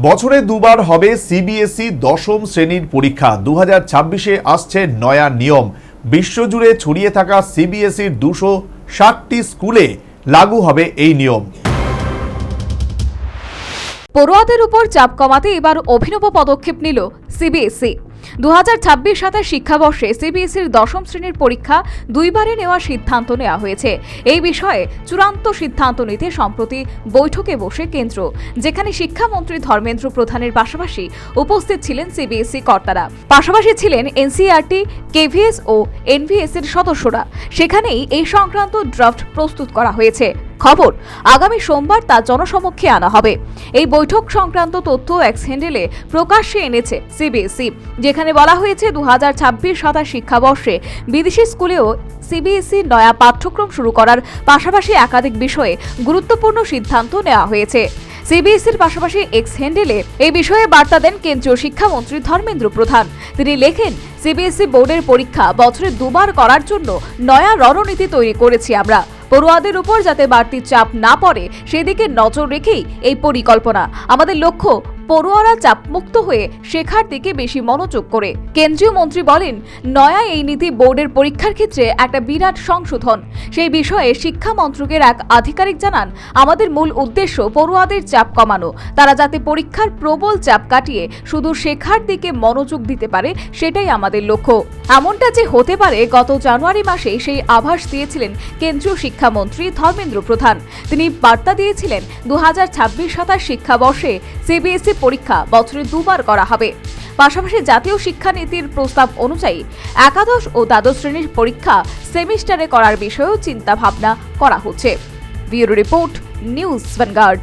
বছরে দুবার হবে সিবিএসই দশম শ্রেণির পরীক্ষা। দু হাজার আসছে নয়া নিয়ম। বিশ্বজুড়ে ছড়িয়ে থাকা সিবিএসইর দুশো ষাটটি স্কুলে লাগু হবে এই নিয়ম। পড়ুয়াদের উপর চাপ কমাতে এবার অভিনব পদক্ষেপ নিল সিবিএসই দু হাজার ছাব্বিশ সাতাশ শিক্ষাবর্ষে সিবিএসইর দশম শ্রেণির পরীক্ষা দুইবারে নেওয়ার সিদ্ধান্ত নেওয়া হয়েছে। এই বিষয়ে চূড়ান্ত সিদ্ধান্ত নিতে সম্প্রতি বৈঠকে বসে কেন্দ্র, যেখানে শিক্ষামন্ত্রী ধর্মেন্দ্র প্রধানের পাশাপাশি উপস্থিত ছিলেন সিবিএসই কর্তারা। পাশাপাশি ছিলেন এনসিআরটি কেভিএস ও এনভিএস এর সদস্যরা। সেখানেই এই সংক্রান্ত ড্রাফট প্রস্তুত করা হয়েছে। খবর, আগামী সোমবার তা জনসমক্ষে আনা হবে। এই বৈঠক সংক্রান্ত তথ্য এক্স হ্যান্ডেলে প্রকাশ্যে এনেছে সিবিএসই যেখানে বলা হয়েছে দু হাজার ছাব্বিশ সাতাশ শিক্ষাবর্ষে বিদেশি স্কুলেও সিবিএসই নয়া পাঠ্যক্রম শুরু করার পাশাপাশি একাধিক বিষয়ে গুরুত্বপূর্ণ সিদ্ধান্ত নেওয়া হয়েছে। সিবিএসইর পাশাপাশি এক্স হ্যান্ডেলে এই বিষয়ে বার্তা দেন কেন্দ্রীয় শিক্ষামন্ত্রী ধর্মেন্দ্র প্রধান। তিনি লেখেন সিবিএসই বোর্ডের পরীক্ষা বছরে দুবার করার জন্য নয়া রণনীতি তৈরি করেছি আমরা। পড়ুয়াদের উপর যাতে বাড়তি চাপ না পড়ে, সেদিকে নজর রেখেই এই পরিকল্পনা। আমাদের লক্ষ্য, পড়ুয়ারা চাপমুক্ত হয়ে শেখার দিকে বেশি মনোযোগ করে। কেন্দ্রীয় মন্ত্রী বলেন, নয়া এই নীতি বোর্ডের পরীক্ষার ক্ষেত্রে একটা বিরাট সংশোধন। সেই বিষয়ে শিক্ষা মন্ত্রকের এক আধিকারিক জানান, আমাদের মূল উদ্দেশ্য পড়ুয়াদের চাপ কমানো। তারা যাতে পরীক্ষার প্রবল চাপ কাটিয়ে শুধু শেখার দিকে মনোযোগ দিতে পারে, সেটাই আমাদের লক্ষ্য। এমনটা যে হতে পারে, গত জানুয়ারি মাসে সেই আভাস দিয়েছিলেন কেন্দ্রীয় শিক্ষামন্ত্রী ধর্মেন্দ্র প্রধান। তিনি বার্তা দিয়েছিলেন দু হাজার ছাব্বিশ সাতাশ শিক্ষাবর্ষে সিবিএসই পরীক্ষা বছরে দুবার করা হবে। পাশাপাশি জাতীয় শিক্ষানীতির প্রস্তাব অনুযায়ী একাদশ ও দ্বাদশ শ্রেণির পরীক্ষা সেমিস্টারে করার বিষয়েও চিন্তা ভাবনা করা হচ্ছে। Bureau report, news vanguard.